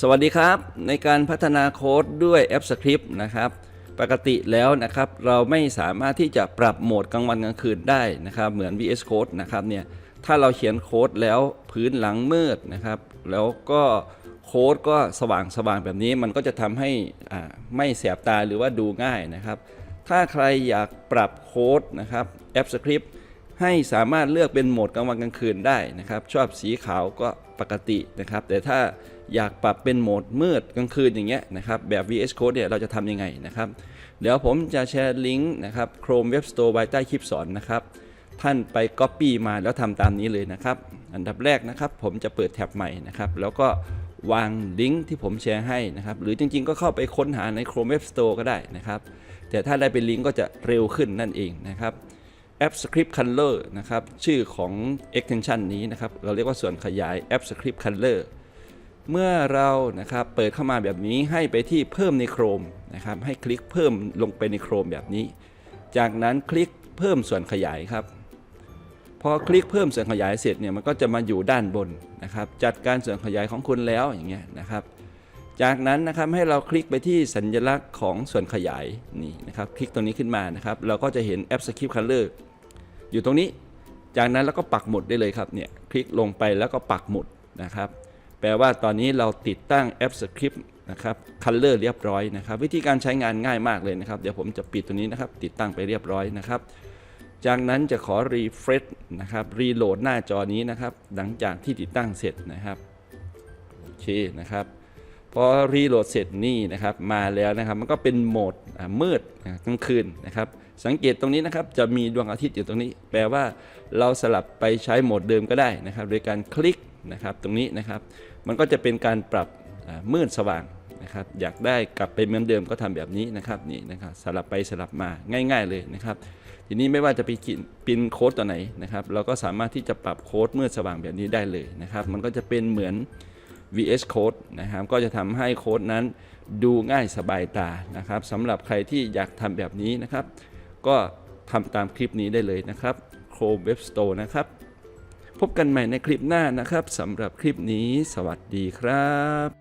สวัสดีครับ ในการพัฒนาโค้ดด้วยแอป Script นะครับ ปกติแล้วนะครับเราไม่สามารถที่จะปรับโหมดกลางวันกลางคืนได้นะครับ เหมือน VS Code นะครับเนี่ยถ้าเราเขียนโค้ดแล้วพื้นหลังมืดนะครับ แล้วก็โค้ดก็สว่างสว่างแบบนี้มันก็จะทำให้อ่าไม่แสบตาหรือว่าดูง่ายนะครับ ถ้าใครอยากปรับโค้ดนะครับแอป Script ให้สามารถเลือกเป็นโหมดกลางวันกลางคืนได้นะครับ ชอบสีขาวก็ปกตินะครับ แต่ถ้าอยากปรับเป็นโหมดมืดกลางคืนอย่างเงี้ยนะครับ แบบ VS Code เนี่ยเราจะทำยังไงนะครับ เดี๋ยวผมจะแชร์ลิงก์นะครับ Chrome Web Store ไว้ใต้คลิปสอนนะครับท่านไป Copy มาแล้วทำตามนี้เลยนะครับ อันดับแรกนะครับ ผมจะเปิดแท็บใหม่นะครับ แล้วก็วางลิงก์ที่ผมแชร์ให้นะครับ หรือจริงๆ ก็เข้าไปค้นหาใน Chrome Web Store ก็ได้นะครับ แต่ถ้าได้เป็นลิงก์ก็จะเร็วขึ้นนั่นเองนะครับ แอป Script Color นะครับ ชื่อของ extension นี้นะครับ เราเรียกว่าส่วนขยายแอป Script Color เมื่อเรานะครับเปิดเข้ามาแบบนี้ให้ไปที่เพิ่มใน Chrome นะครับ ให้คลิกเพิ่มลงไปใน Chrome แบบนี้ จากนั้นคลิกเพิ่มส่วนขยายครับ พอคลิกเพิ่มส่วนขยายเสร็จเนี่ยมันก็จะมาอยู่ด้านบนนะครับ จัดการส่วนขยายของคุณแล้วอย่างเงี้ยนะครับ จากนั้นนะครับให้เราคลิกไปที่สัญลักษณ์ของส่วนขยายนี่นะครับ คลิกตรงนี้ขึ้นมานะครับ เราก็จะเห็นแอป Script Color อ อยู่ตรงนี้ จากนั้นเราก็ปักหมุดได้เลยครับเนี่ยคลิกลงไปแล้วก็ปักหมุดนะครับ แปลว่าตอนนี้เราติดตั้งแอป Script นะครับ Color เรียบร้อยนะครับ วิธีการใช้งานง่ายมากเลยนะครับ เดี๋ยวผมจะปิดตัวนี้นะครับ ติดตั้งไปเรียบร้อยนะครับ จากนั้นจะขอ refresh นะครับรีโหลดหน้าจอนี้นะครับ หลังจากที่ติดตั้งเสร็จนะครับโอเคนะครับ พอรีโหลดเสร็จนี่นะครับมาแล้วนะครับมันก็เป็นโหมดมืดกลางคืนนะครับสังเกตตรงนี้นะครับจะมีดวงอาทิตย์อยู่ตรงนี้ แปลว่าเราสลับไปใช้โหมดเดิมก็ได้นะครับ โดยการคลิกนะครับตรงนี้นะครับ มันก็จะเป็นการปรับมืดสว่างนะครับอยากได้กลับไปเหมือนเดิมก็ทำแบบนี้นะครับนี่นะครับสลับไปสลับมาง่าย ๆเลยนะครับ ทีนี้ไม่ว่าจะไปกินปินโค้ดตัวไหนนะครับ เราก็สามารถที่จะปรับโค้ดมืดสว่างแบบนี้ได้เลยนะครับ มันก็จะเป็นเหมือน VS Code นะครับก็จะทำให้โค้ดนั้นดูง่ายสบายตานะครับสำหรับใครที่อยากทำแบบนี้นะครับ ก็ทำตามคลิปนี้ได้เลยนะครับ Chrome Web Store นะครับ พบกันใหม่ในคลิปหน้านะครับสำหรับคลิปนี้ สวัสดีครับ